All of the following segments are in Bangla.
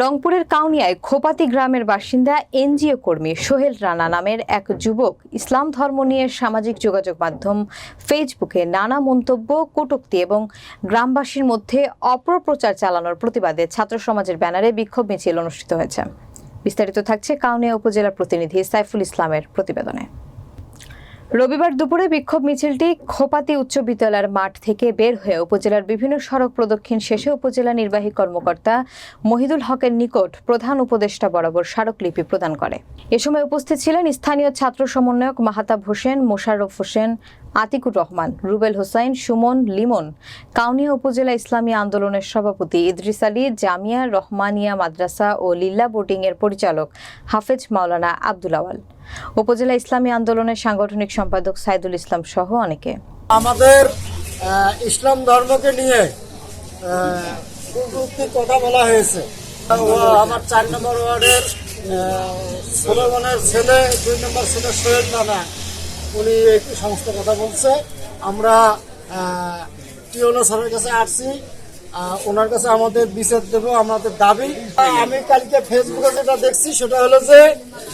রংপুরের কাউনিয়ায় খোপাতি গ্রামের বাসিন্দা এনজিও কর্মী সোহেল রানা নামের এক যুবক ইসলাম ধর্ম নিয়ে সামাজিক যোগাযোগ মাধ্যম ফেসবুকে নানা মন্তব্য, কটূক্তি এবং গ্রামবাসীর মধ্যে অপপ্রচার চালানোর প্রতিবাদে ছাত্র সমাজের ব্যানারে বিক্ষোভ মিছিল অনুষ্ঠিত হয়েছে। বিস্তারিত থাকছে কাউনিয়া উপজেলা প্রতিনিধি সাইফুল ইসলামের প্রতিবেদনে। রবিবার দুপুরে বিক্ষোভ মিছিলটি খোপাতি উচ্চ বিদ্যালয়ের মাঠ থেকে বের হয়ে উপজেলার বিভিন্ন সড়ক প্রদক্ষিণ শেষে উপজেলা নির্বাহী কর্মকর্তা মহিদুল হকের নিকট প্রধান উপদেষ্টা বরাবর স্মারকলিপি প্রদান করে। এ সময় উপস্থিত ছিলেন স্থানীয় ছাত্র সমন্বয়ক মাহাতাব হোসেন, মোশাররফ হোসেন, আতিকুর রহমান, রুবেল হোসাইন, সুমন লিমন, কাউনিয়া উপজেলা ইসলামী আন্দোলনের সভাপতি ইদ্রিস আলী, জামিয়া রহমানিয়া মাদ্রাসা ও লিল্লা এর পরিচালক হাফেজ মাওলানা আব্দুল আওয়াল। উপজেলা ইসলামী আন্দোলনের সাংগঠনিক সম্পাদক সাইদুল ইসলাম সহ অনেকে। আমাদের ইসলাম ধর্মকে নিয়ে কথা বলা হয়েছে। আমার চার নম্বর ওয়ার্ডের সুলেমানের ছেলে, দুই নম্বর ছেলে সোহেল রানা উনি একটি সমস্ত কথা বলছে। আমরা টিওনো স্যারের কাছে আসছি। ওনার কাছে আমাদের বিচার দেবো, আমাদের দাবি। আমি কালকে ফেসবুকে যেটা দেখছি, সেটা হলো যে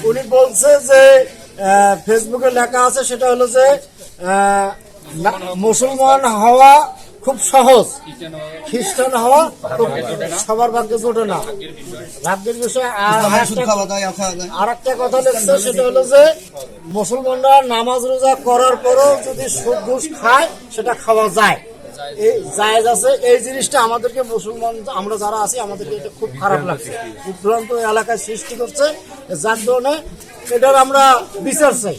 উনি বলছে যে ফেসবুকে লেখা আছে সেটা হলো যে মুসলমান হওয়া খুব সহজ। খ্রিস্টান হওয়া খুব সবার ভাগ্যে জোটে না। ভাগ্যের বিষয় আর একটা- কথা লিখছে সেটা হলো যে মুসলমানরা নামাজ রোজা করার পরও যদি সুদ ঘুষ খায় সেটা খাওয়া যায়। এই জায়েজ আছে। এই জিনিসটা আমাদেরকে মুসলমান আমরা যারা আছি আমাদেরকে এটা খুব খারাপ লাগছে। বিভ্রান্ত এলাকায় সৃষ্টি করছে। যার কারণে এটার আমরা বিচার চাই।